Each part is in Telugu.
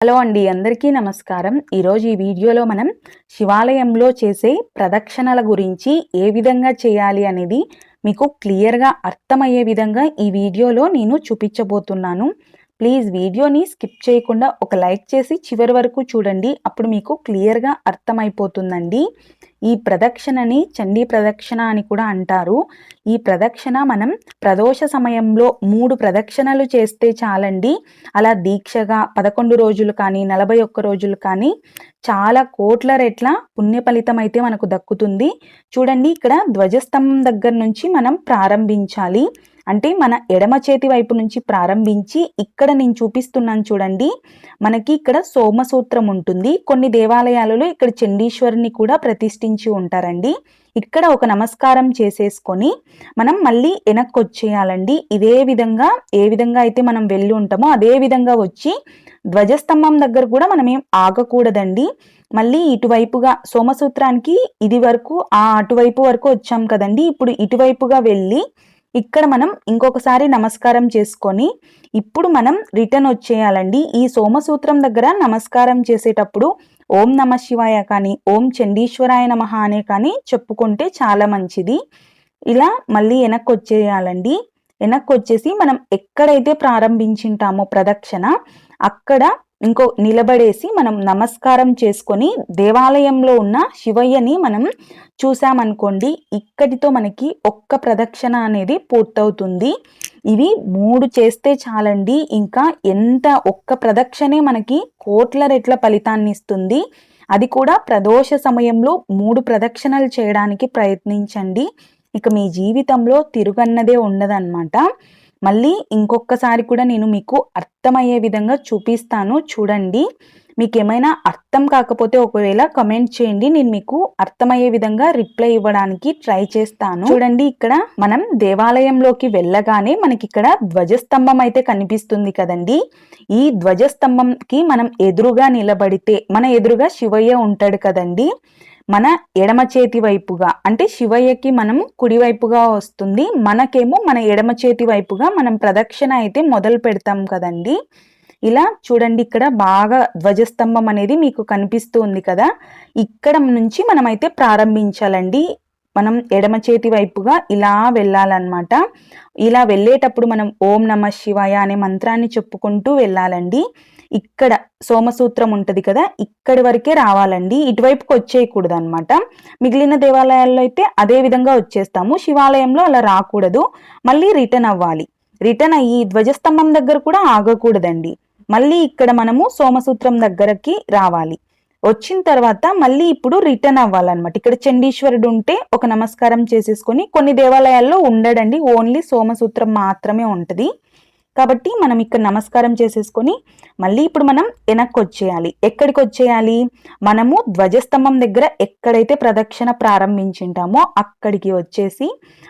హలో అండి అందరికీ నమస్కారం. ఈరోజు ఈ వీడియోలో మనం శివాలయంలో చేసే ప్రదక్షిణల గురించి ఏ విధంగా చేయాలి అనేది మీకు క్లియర్గా అర్థమయ్యే విధంగా ఈ వీడియోలో నేను చూపించబోతున్నాను. ప్లీజ్ వీడియోని స్కిప్ చేయకుండా ఒక లైక్ చేసి చివరి వరకు చూడండి. అప్పుడు మీకు క్లియర్గా అర్థమైపోతుందండి. ఈ ప్రదక్షిణని చండీ ప్రదక్షిణ అని కూడా అంటారు. ఈ ప్రదక్షిణ మనం ప్రదోష సమయంలో మూడు ప్రదక్షిణలు చేస్తే చాలండి. అలా దీక్షగా పదకొండు రోజులు కానీ నలభై ఒక్క రోజులు కానీ చాలా కోట్ల రెట్ల పుణ్య ఫలితం అయితే మనకు దక్కుతుంది. చూడండి ఇక్కడ ధ్వజస్తంభం దగ్గర నుంచి మనం ప్రారంభించాలి. అంటే మన ఎడమ చేతి వైపు నుంచి ప్రారంభించి ఇక్కడ నేను చూపిస్తున్నాను చూడండి. మనకి ఇక్కడ సోమసూత్రం ఉంటుంది. కొన్ని దేవాలయాలలో ఇక్కడ చండీశ్వరుని కూడా ప్రతిష్ఠించి ఉంటారండి. ఇక్కడ ఒక నమస్కారం చేసేసుకొని మనం మళ్ళీ వెనక్కి వచ్చేయాలండి ఇదే విధంగా ఏ విధంగా అయితే మనం వెళ్ళి ఉంటామో అదే విధంగా వచ్చి ధ్వజస్తంభం దగ్గర కూడా మనం ఏం ఆగకూడదండి. మళ్ళీ ఇటువైపుగా సోమసూత్రానికి ఇది వరకు ఆ అటువైపు వరకు వచ్చాం కదండి. ఇప్పుడు ఇటువైపుగా వెళ్ళి ఇక్కడ మనం ఇంకొకసారి నమస్కారం చేసుకొని ఇప్పుడు మనం రిటర్న్ వచ్చేయాలండి. ఈ సోమసూత్రం దగ్గర నమస్కారం చేసేటప్పుడు ఓం నమ శివాయ కానీ ఓం చండీశ్వరాయ నమ అనే కానీ చెప్పుకుంటే చాలా మంచిది. ఇలా మళ్ళీ వెనక్కి వచ్చేయాలండి. వెనక్కి వచ్చేసి మనం ఎక్కడైతే ప్రారంభించింటామో ప్రదక్షిణ అక్కడ ఇంకో నిలబడేసి మనం నమస్కారం చేసుకొని దేవాలయంలో ఉన్న శివయ్యని మనం చూసామనుకోండి ఇక్కడితో మనకి ఒక్క ప్రదక్షిణ అనేది పూర్తవుతుంది. ఇవి మూడు చేస్తే చాలండి. ఇంకా ఎంత ఒక్క ప్రదక్షిణే మనకి కోట్ల రెట్ల ఫలితాన్ని ఇస్తుంది. అది కూడా ప్రదోష సమయంలో మూడు ప్రదక్షిణలు చేయడానికి ప్రయత్నించండి. ఇక మీ జీవితంలో తిరుగన్నదే ఉండదన్నమాట. మళ్ళీ ఇంకొకసారి కూడా నేను మీకు అర్థమయ్యే విధంగా చూపిస్తాను. చూడండి. మీకు ఏమైనా అర్థం కాకపోతే ఒకవేళ కమెంట్ చేయండి. నేను మీకు అర్థమయ్యే విధంగా రిప్లై ఇవ్వడానికి ట్రై చేస్తాను. చూడండి ఇక్కడ మనం దేవాలయంలోకి వెళ్ళగానే మనకి ఇక్కడ ధ్వజస్తంభం అయితే కనిపిస్తుంది కదండి. ఈ ధ్వజస్తంభంకి మనం ఎదురుగా నిలబడితే మన ఎదురుగా శివయ్య ఉంటాడు కదండి. మన ఎడమ చేతి వైపుగా అంటే శివయ్యకి మనం కుడివైపుగా వస్తుంది. మనకేమో మన ఎడమ చేతి వైపుగా మనం ప్రదక్షిణ అయితే మొదలు పెడతాం కదండి. ఇలా చూడండి ఇక్కడ బాగా ధ్వజస్తంభం అనేది మీకు కనిపిస్తుంది కదా. ఇక్కడ నుంచి మనమైతే ప్రారంభించాలండి. మనం ఎడమ చేతి వైపుగా ఇలా వెళ్ళాలన్నమాట. ఇలా వెళ్ళేటప్పుడు మనం ఓం నమ శివాయ అనే మంత్రాన్ని చెప్పుకుంటూ వెళ్ళాలండి. ఇక్కడ సోమసూత్రం ఉంటుంది కదా ఇక్కడి వరకే రావాలండి. ఇటువైపుకి వచ్చేయకూడదు అనమాట మిగిలిన దేవాలయాల్లో అయితే అదే విధంగా వచ్చేస్తాము. శివాలయంలో అలా రాకూడదు. మళ్ళీ రిటర్న్ అవ్వాలి. రిటర్న్ అయ్యి ధ్వజస్తంభం దగ్గర కూడా ఆగకూడదండి. మళ్ళీ ఇక్కడ మనము సోమసూత్రం దగ్గరకి రావాలి. వచ్చిన తర్వాత మళ్ళీ ఇప్పుడు రిటర్న్ అవ్వాలన్నమాట. ఇక్కడ చండీశ్వరుడు ఉంటే ఒక నమస్కారం చేసేసుకొని కొన్ని దేవాలయాల్లో ఉండడండి. ఓన్లీ సోమసూత్రం మాత్రమే ఉంటుంది. కాబట్టి మనం ఇక్కడ నమస్కారం చేసేసుకొని మళ్ళీ ఇప్పుడు మనం వెనక్కి వచ్చేయాలి ఎక్కడికి వచ్చేయాలి మనము ధ్వజస్తంభం దగ్గర ఎక్కడైతే ప్రదక్షిణ ప్రారంభించింటామో అక్కడికి వచ్చేసి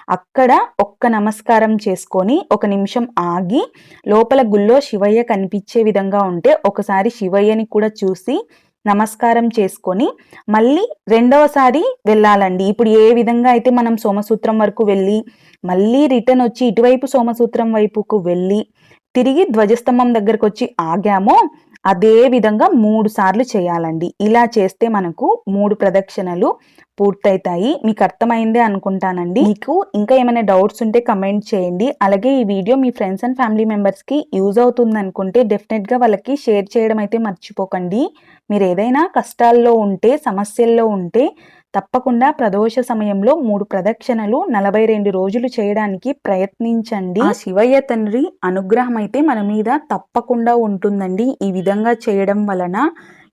అక్కడ ఒక్క నమస్కారం చేసుకొని ఒక నిమిషం ఆగి లోపల గుళ్ళో శివయ్య కనిపించే విధంగా ఉంటే ఒకసారి శివయ్యని కూడా చూసి నమస్కారం చేసుకొని మళ్ళీ రెండవసారి వెళ్ళాలండి. ఇప్పుడు ఏ విధంగా అయితే మనం సోమసూత్రం వరకు వెళ్ళి మళ్ళీ రిటర్న్ వచ్చి ఇటువైపు సోమసూత్రం వైపుకు వెళ్ళి తిరిగి ధ్వజస్తంభం దగ్గరకు వచ్చి ఆగామో అదే విధంగా మూడు సార్లు చేయాలండి. ఇలా చేస్తే మనకు మూడు ప్రదక్షిణలు పూర్తయితాయి. మీకు అర్థమైందే అనుకుంటానండి. మీకు ఇంకా ఏమైనా డౌట్స్ ఉంటే కమెంట్ చేయండి. అలాగే ఈ వీడియో మీ ఫ్రెండ్స్ అండ్ ఫ్యామిలీ మెంబర్స్కి యూజ్ అవుతుంది అనుకుంటే డెఫినెట్గా వాళ్ళకి షేర్ చేయడం అయితే మర్చిపోకండి. మీరు ఏదైనా కష్టాల్లో ఉంటే సమస్యల్లో ఉంటే తప్పకుండా ప్రదోష సమయంలో మూడు ప్రదక్షిణలు నలభై రెండు రోజులు చేయడానికి ప్రయత్నించండి. ఆ శివయ్య తండ్రి అనుగ్రహం అయితే మన మీద తప్పకుండా ఉంటుందండి. ఈ విధంగా చేయడం వలన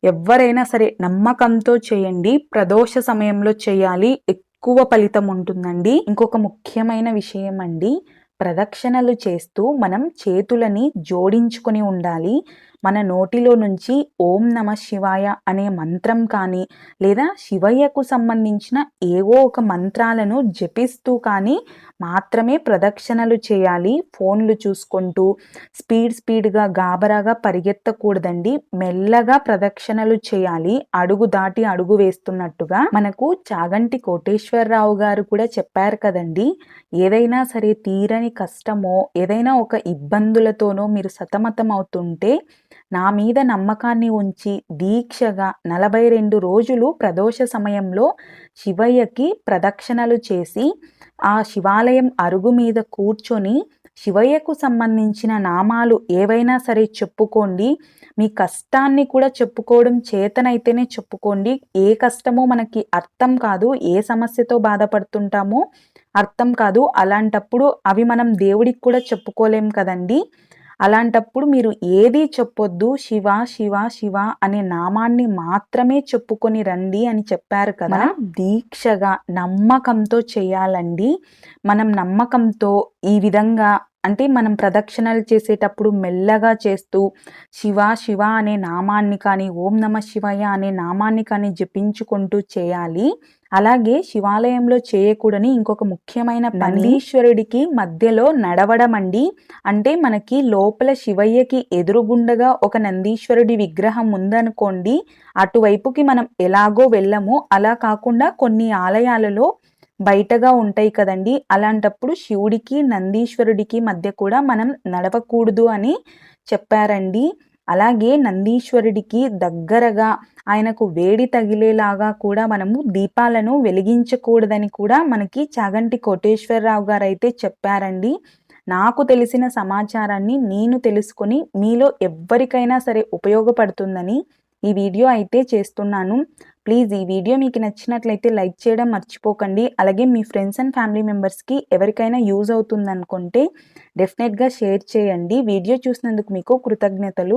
ఎవరైనా సరే నమ్మకంతో చేయండి. ప్రదోష సమయంలో చేయాలి. ఎక్కువ ఫలితం ఉంటుందండి. ఇంకొక ముఖ్యమైన విషయం అండి. ప్రదక్షిణలు చేస్తూ మనం చేతులని జోడించుకొని ఉండాలి. మన నోటిలో నుంచి ఓం నమ శివాయ అనే మంత్రం కానీ లేదా శివయ్యకు సంబంధించిన ఏవో ఒక మంత్రాలను జపిస్తూ కానీ మాత్రమే ప్రదక్షిణలు చేయాలి. ఫోన్లు చూసుకుంటూ స్పీడ్ స్పీడ్గా గాబరాగా పరిగెత్తకూడదండి. మెల్లగా ప్రదక్షిణలు చేయాలి. అడుగు దాటి అడుగు వేస్తున్నట్టుగా. మనకు చాగంటి కోటేశ్వరరావు గారు కూడా చెప్పారు కదండి ఏదైనా సరే తీరని కష్టమో ఏదైనా ఒక ఇబ్బందులతోనో మీరు సతమతం అవుతుంటే నా మీద నమ్మకాన్ని ఉంచి దీక్షగా నలభై రెండు రోజులు ప్రదోష సమయంలో శివయ్యకి ప్రదక్షిణలు చేసి ఆ శివాలయం అరుగు మీద కూర్చొని శివయ్యకు సంబంధించిన నామాలు ఏవైనా సరే చెప్పుకోండి. మీ కష్టాన్ని కూడా చెప్పుకోవడం చేతనైతేనే చెప్పుకోండి. ఏ కష్టమో మనకి అర్థం కాదు ఏ సమస్యతో బాధపడుతుంటామో అర్థం కాదు. అలాంటప్పుడు అవి మనం దేవుడికి కూడా చెప్పుకోలేం కదండి. అలాంటప్పుడు మీరు ఏది చెప్పొద్దు. శివ శివ శివ అనే నామాన్ని మాత్రమే చెప్పుకొని రండి అని చెప్పారు కదా. దీక్షగా నమ్మకంతో చేయాలండి. మనం నమ్మకంతో ఈ విధంగా అంటే మనం ప్రదక్షిణలు చేసేటప్పుడు మెల్లగా చేస్తూ శివ శివ అనే నామాన్ని కానీ ఓం నమ శివయ అనే నామాన్ని కానీ జపించుకుంటూ చేయాలి. అలాగే శివాలయంలో చేయకూడని ఇంకొక ముఖ్యమైన నందీశ్వరుడికి మధ్యలో నడవడం అండి అంటే మనకి లోపల శివయ్యకి ఎదురుగుండగా ఒక నందీశ్వరుడి విగ్రహం ఉందనుకోండి అటువైపుకి మనం ఎలాగో వెళ్ళము. అలా కాకుండా కొన్ని ఆలయాలలో బయటగా ఉంటాయి కదండి. అలాంటప్పుడు శివుడికి నందీశ్వరుడికి మధ్య కూడా మనం నడవకూడదు అని చెప్పారండి. అలాగే నందీశ్వరుడికి దగ్గరగా ఆయనకు వేడి తగిలేలాగా కూడా మనము దీపాలను వెలిగించకూడదని కూడా మనకి చాగంటి కోటేశ్వరరావు గారు అయితే చెప్పారండి. నాకు తెలిసిన సమాచారాన్ని నేను తెలుసుకొని మీలో ఎవ్వరికైనా సరే ఉపయోగపడుతుందని ఈ వీడియో అయితే చేస్తున్నాను. ప్లీజ్ ఈ వీడియో మీకు నచ్చినట్లయితే లైక్ చేయడం మర్చిపోకండి. అలాగే మీ ఫ్రెండ్స్ అండ్ ఫ్యామిలీ మెంబర్స్కి ఎవరికైనా యూజ్ అవుతుంది అనుకుంటే డెఫినెట్గా షేర్ చేయండి. వీడియో చూసినందుకు మీకు కృతజ్ఞతలు.